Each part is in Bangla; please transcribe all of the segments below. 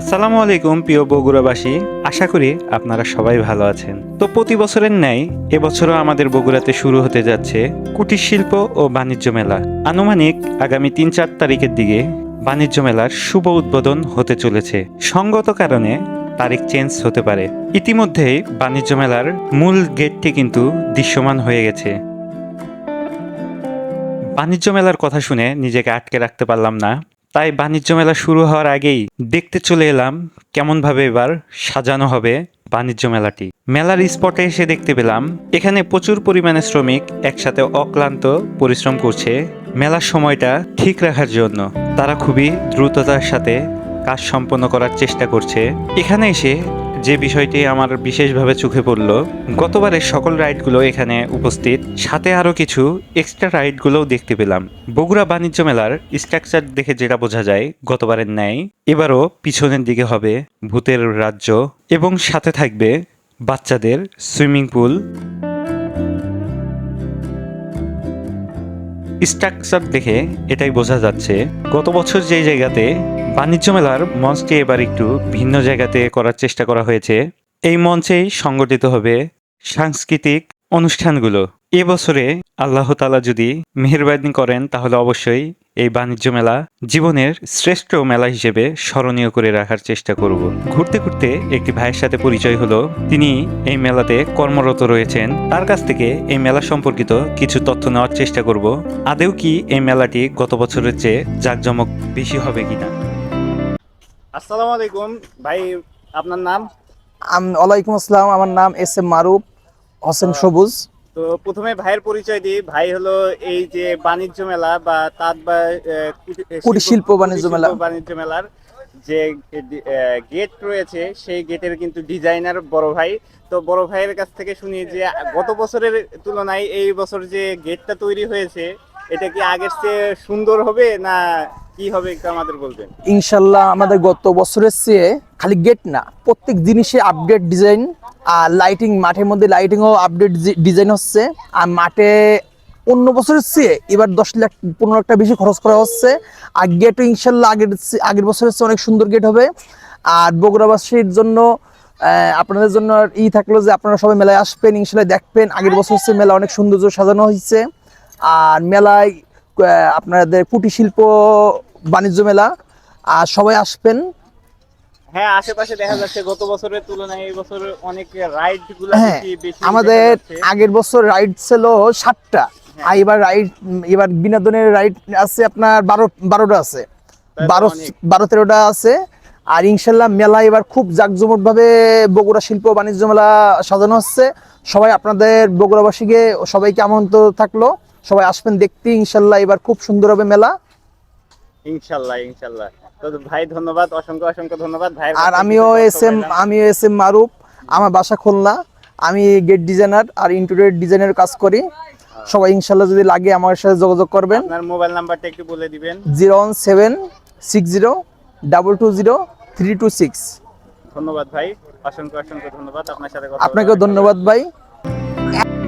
আসসালামু আলাইকুম, প্রিয় বগুড়াবাসী। আশা করি আপনারা সবাই ভালো আছেন। তো প্রতি বছরের ন্যায়, এবছরও আমাদের বগুড়াতে শুরু হতে যাচ্ছে কুটির শিল্প ও বাণিজ্য মেলা। আনুমানিক আগামী তিন চার তারিখের দিকে বাণিজ্য মেলার শুভ উদ্বোধন হতে চলেছে। সঙ্গত কারণে তারিখ চেঞ্জ হতে পারে। ইতিমধ্যেই বাণিজ্য মেলার মূল গেটটি কিন্তু দৃশ্যমান হয়ে গেছে। বাণিজ্য মেলার কথা শুনে নিজেকে আটকে রাখতে পারলাম না তাই বাণিজ্য মেলা শুরু হওয়ার আগেই দেখতে চলে এলাম কেমনভাবে এবার সাজানো হবে বাণিজ্য মেলাটি। মেলার স্পটে এসে দেখতে পেলাম, এখানে প্রচুর পরিমাণে শ্রমিক একসাথে অক্লান্ত পরিশ্রম করছে। মেলার সময়টা ঠিক রাখার জন্য তারা খুবই দ্রুততার সাথে কাজ সম্পন্ন করার চেষ্টা করছে। এখানে এসে যে বিষয়টি আমার বিশেষভাবে চোখে পড়ল, গতবারের সকল রাইডগুলো এখানে উপস্থিত। সাথে আরও কিছু এক্সট্রা রাইডগুলোও দেখতে পেলাম। বগুড়া বাণিজ্য মেলার স্ট্রাকচার দেখে যেটা বোঝা যায়, গতবারের ন্যায়। এবারও পিছনের দিকে হবে ভূতের রাজ্য এবং সাথে থাকবে বাচ্চাদের সুইমিং পুল। স্ট্রাকচার দেখে এটাই বোঝা যাচ্ছে। গত বছর যে জায়গাতে বাণিজ্য মেলার মঞ্চটি এবার একটু ভিন্ন জায়গাতে করার চেষ্টা করা হয়েছে, এই মঞ্চেই সংগঠিত হবে সাংস্কৃতিক অনুষ্ঠানগুলো। এবছরে আল্লাহ তালা যদি মেহরবানি করেন তাহলে অবশ্যই এই বাণিজ্য মেলা জীবনের শ্রেষ্ঠ মেলা হিসেবে স্মরণীয় করে রাখার চেষ্টা করব। ঘুরতে ঘুরতে একটি ভাইয়ের সাথে পরিচয় হলো। তিনি এই মেলাতে কর্মরত রয়েছেন। তার কাছ থেকে এই মেলা সম্পর্কিত কিছু তথ্য নেওয়ার চেষ্টা করব। আদেও কি এই মেলাটি গত বছরের চেয়ে জাঁকজমক বেশি হবে কিনা? আসসালামু আলাইকুম। ভাই আপনার নাম? ওয়ালাইকুম আসসালাম। আমার নাম এস এম মারুফ হোসেন সবুজ। তো প্রথমে ভাইয়ের পরিচয় দিই। ভাই হলো এই যে বাণিজ্য মেলা বা তাঁত বা কুটি- কুটির শিল্প বাণিজ্য মেলা। বাণিজ্য মেলার যে গেট রয়েছে সেই গেটের কিন্তু ডিজাইনার বড় ভাই। তো বড় ভাইয়ের কাছ থেকে শুনি যে গত বছরের তুলনায় এই বছর যে গেটটা তৈরি হয়েছে এটা কি আগের চেয়ে সুন্দর হবে না কি হবে একটু আমাদের বলবেন? ইনশাল্লাহ আমাদের গত বছরের চেয়ে খালি গেট না প্রত্যেক জিনিসে আপডেট ডিজাইন আর লাইটিং মাঠের মধ্যে লাইটিংও আপডেট ডিজাইন হচ্ছে। আর মাঠে অন্য বছরের চেয়ে এবার দশ লাখ পনেরো লাখ টাকা বেশি খরচ করা হচ্ছে। আর গেটও ইনশাল্লাহ আগের আগের বছরের চেয়ে অনেক সুন্দর গেট হবে। আর বগুড়াবাসীর জন্য আপনাদের জন্য ই থাকল যে আপনারা সবাই মেলায় আসবেন ইনশাল্লাহ দেখবেন। আগের বছর চেয়ে মেলা অনেক সৌন্দর্য সাজানো হয়েছে। আর মেলায় আপনাদের কুটির শিল্প বাণিজ্য মেলা আর সবাই আসবেন। হ্যাঁ আশেপাশে দেখা যাচ্ছে গত বছরের তুলনায় এই বছর অনেক রাইডগুলো হ্যাঁ বেশি আমাদের আগের বছর রাইড ছিল সাতটা। আর এবার রাইড এবার বিনোদনের রাইড আছে আপনার বারো বারোটা আছে। বারো বারো তেরোটা আছে। আর ইনশাল্লাহ মেলা এবার খুব জাঁকজমক ভাবে বগুড়া শিল্প বাণিজ্য মেলা সাজানো হচ্ছে। সবাই আপনাদের বগুড়াবাসীকে সবাইকে আমন্ত্রণ থাকল। সবাই আসবেন দেখতে ইনশাল্লাহ এবার খুব সুন্দর হবে মেলা। ইনশাল্লাহ ইনশাল্লাহ। তো ভাই ধন্যবাদ অসংখ্য অসংখ্য ধন্যবাদ। ভাই আর আমিও এস এম আমিও এস এম মারুফ আমার বাসা খুলনা। আমি গেট ডিজাইনার আর ইন্টেরিয়র ডিজাইনের কাজ করি। সবাই ইনশাল্লাহ যদি লাগে আমার সাথে যোগাযোগ করবেন। আপনার মোবাইল নাম্বারটা একটু বলে দিবেন। Zero one seven six zero double two zero three two six. ধন্যবাদ ভাই অসংখ্য অসংখ্য ধন্যবাদ। আপনার সাথে আপনাকেও ধন্যবাদ ভাই।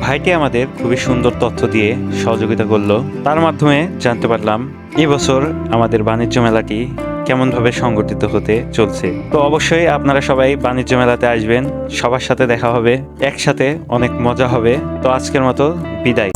ভাইটি আমাদের খুবই সুন্দর তথ্য দিয়ে সহযোগিতা করল। তার মাধ্যমে জানতে পারলাম এবছর আমাদের বাণিজ্য মেলাটি কেমনভাবে সংগঠিত হতে চলছে। তো অবশ্যই আপনারা সবাই বাণিজ্য মেলাতে আসবেন, সবার সাথে দেখা হবে, একসাথে অনেক মজা হবে। তো আজকের মতো বিদায়।